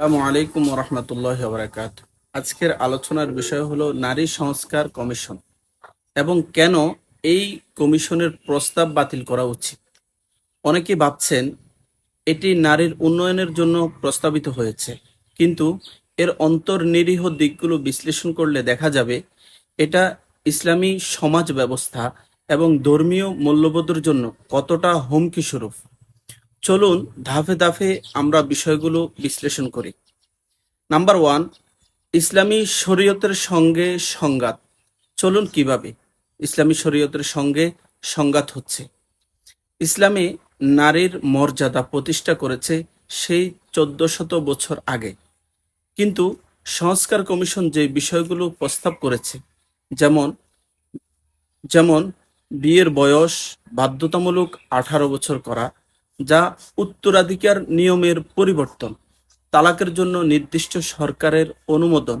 আসসালামু আলাইকুম রহমতুল্লাহ বারাকাত আজকের আলোচনার বিষয় হলো নারী সংস্কার কমিশন এবং কেন এই কমিশনের প্রস্তাব বাতিল করা উচিত। অনেকে ভাবছেন এটি নারীর উন্নয়নের জন্য প্রস্তাবিত হয়েছে, কিন্তু এর অন্তর্নিরীহ দিকগুলো বিশ্লেষণ করলে দেখা যাবে এটা ইসলামী সমাজ ব্যবস্থা এবং ধর্মীয় মূল্যবোধের জন্য কতটা হুমকি স্বরূপ চলুন ধাপে ধাপে আমরা বিষয়গুলো বিশ্লেষণ করি। নাম্বার ওয়ান ইসলামী শরীয়তের সঙ্গে সংঘাত। চলুন কীভাবে ইসলামী শরীয়তের সঙ্গে সংঘাত হচ্ছে। ইসলামে নারীর মর্যাদা প্রতিষ্ঠা করেছে সেই চোদ্দ শত বছর আগে। কিন্তু সংস্কার কমিশন যে বিষয়গুলো প্রস্তাব করেছে, যেমন যেমন বিয়ের বয়স, বাধ্যতামূলক আঠারো বছর করা যা উত্তরাধিকার নিয়মের পরিবর্তন, তালাকের জন্য নির্দিষ্ট সরকারের অনুমোদন,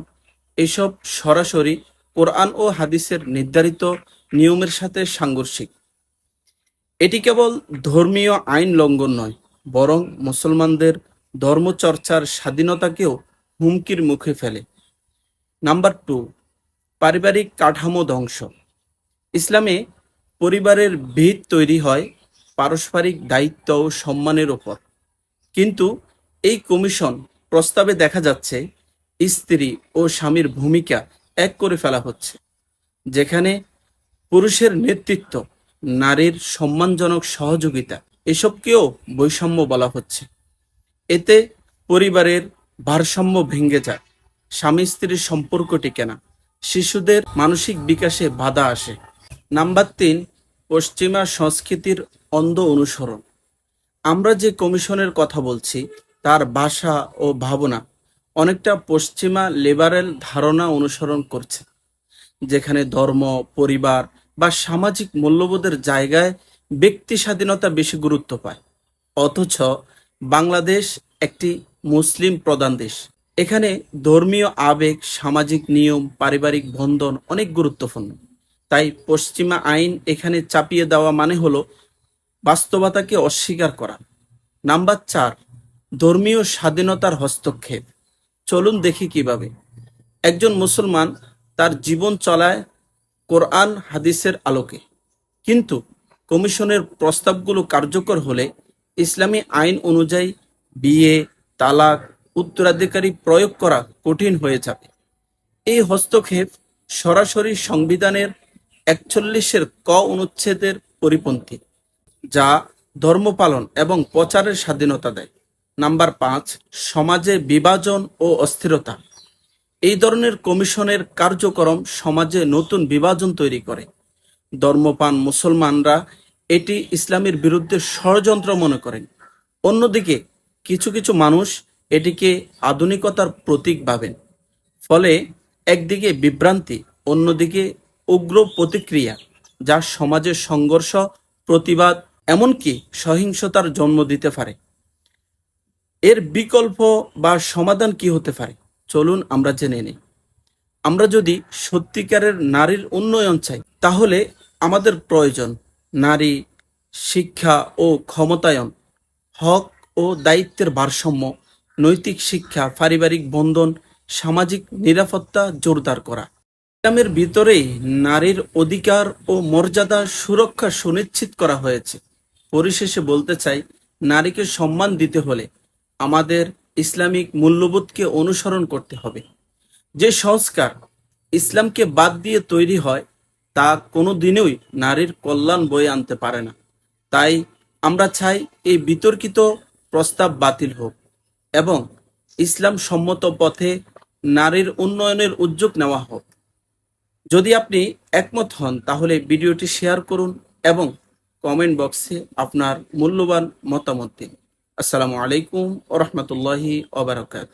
এসব সরাসরি কোরআন ও হাদিসের নির্ধারিত নিয়মের সাথে সাংঘর্ষিক। এটি কেবল ধর্মীয় আইন লঙ্ঘন নয়, বরং মুসলমানদের ধর্মচর্চার স্বাধীনতাকেও হুমকির মুখে ফেলে। নাম্বার টু, পারিবারিক কাঠামো ধ্বংস। ইসলামে পরিবারের ভিত তৈরি হয় পারস্পরিক দায়িত্ব ও সম্মানের ওপর কিন্তু এই কমিশন প্রস্তাবে দেখা যাচ্ছে, স্ত্রী ও স্বামীর ভূমিকা এক করে ফেলা হচ্ছে, যেখানে পুরুষের নেতৃত্ব, নারীর সম্মানজনক সহযোগিতা, এসবকেও বৈষম্য বলা হচ্ছে। এতে পরিবারের ভারসাম্য ভেঙে যায়, স্বামী স্ত্রীর সম্পর্ক টিকে না, শিশুদের মানসিক বিকাশে বাধা আসে। নাম্বার তিন পশ্চিমা সংস্কৃতির অন্ধ অনুসরণ। আমরা যে কমিশনের কথা বলছি, তার ভাষা ও ভাবনা অনেকটা পশ্চিমা লিবারেল ধারণা অনুসরণ করছে, যেখানে ধর্ম, পরিবার বা সামাজিক মূল্যবোধের জায়গায় ব্যক্তি স্বাধীনতা বেশি গুরুত্ব পায়। অথচ বাংলাদেশ একটি মুসলিম প্রধান দেশ। এখানে ধর্মীয় আবেগ, সামাজিক নিয়ম, পারিবারিক বন্ধন অনেক গুরুত্বপূর্ণ। তাই পশ্চিমা আইন এখানে চাপিয়ে দেওয়া মানে হলো বাস্তবতাকে অস্বীকার করা। নাম্বার চার, ধর্মীয় স্বাধীনতার হস্তক্ষেপ। চলুন দেখি কীভাবে। একজন মুসলমান তার জীবন চলায় কোরআন, হাদিসের আলোকে। কিন্তু কমিশনের প্রস্তাবগুলো কার্যকর হলে ইসলামী আইন অনুযায়ী বিয়ে, তালাক, উত্তরাধিকারী প্রয়োগ করা কঠিন হয়ে যাবে। এই হস্তক্ষেপ সরাসরি সংবিধানের একচল্লিশের ক অনুচ্ছেদের পরিপন্থী, যা ধর্ম পালন এবং প্রচারের স্বাধীনতা দেয়। নাম্বার পাঁচ, সমাজে বিভাজন ও অস্থিরতা। এই ধরনের কমিশনের কার্যক্রম সমাজে নতুন বিভাজন তৈরি করে। ধর্মপান মুসলমানরা এটি ইসলামের বিরুদ্ধে ষড়যন্ত্র মনে করেন। অন্যদিকে, কিছু কিছু মানুষ এটিকে আধুনিকতার প্রতীক ভাবেন। ফলে একদিকে বিভ্রান্তি, অন্যদিকে উগ্র প্রতিক্রিয়া, যা সমাজের সংঘর্ষ, প্রতিবাদ, এমনকি সহিংসতার জন্ম দিতে পারে। এর বিকল্প বা সমাধান কি হতে পারে? চলুন আমরা জেনে নিই। আমরা যদি সত্যিকারের নারীর উন্নয়ন চাই, তাহলে আমাদের প্রয়োজন নারী, শিক্ষা ও ক্ষমতায়ন, হক ও দায়িত্বের ভারসাম্য, নৈতিক শিক্ষা, পারিবারিক বন্ধন, সামাজিক নিরাপত্তা জোরদার করা। ইসলামের ভিতরেই নারীর অধিকার ও মর্যাদা সুরক্ষা সুনিশ্চিত করা হয়েছে। পরিশেষে বলতে চাই, নারীকে সম্মান দিতে হলে আমাদের ইসলামিক মূল্যবোধকে অনুসরণ করতে হবে। যে সংস্কার ইসলামকে বাদ দিয়ে তৈরি হয়, তা কোনো দিনই নারীর কল্যাণ বয়ে আনতে পারে না। তাই আমরা চাই এই বিতর্কিত প্রস্তাব বাতিল হোক এবং ইসলাম সম্মত পথে নারীর উন্নয়নের উদ্যোগ নেওয়া হোক। যদি আপনি একমত হন, তাহলে ভিডিওটি শেয়ার করুন এবং কমেন্ট বক্সে আপনার মূল্যবান মতামত দিন। আসসালামু আলাইকুম ও রহমতুল্লাহি ওবরাকাত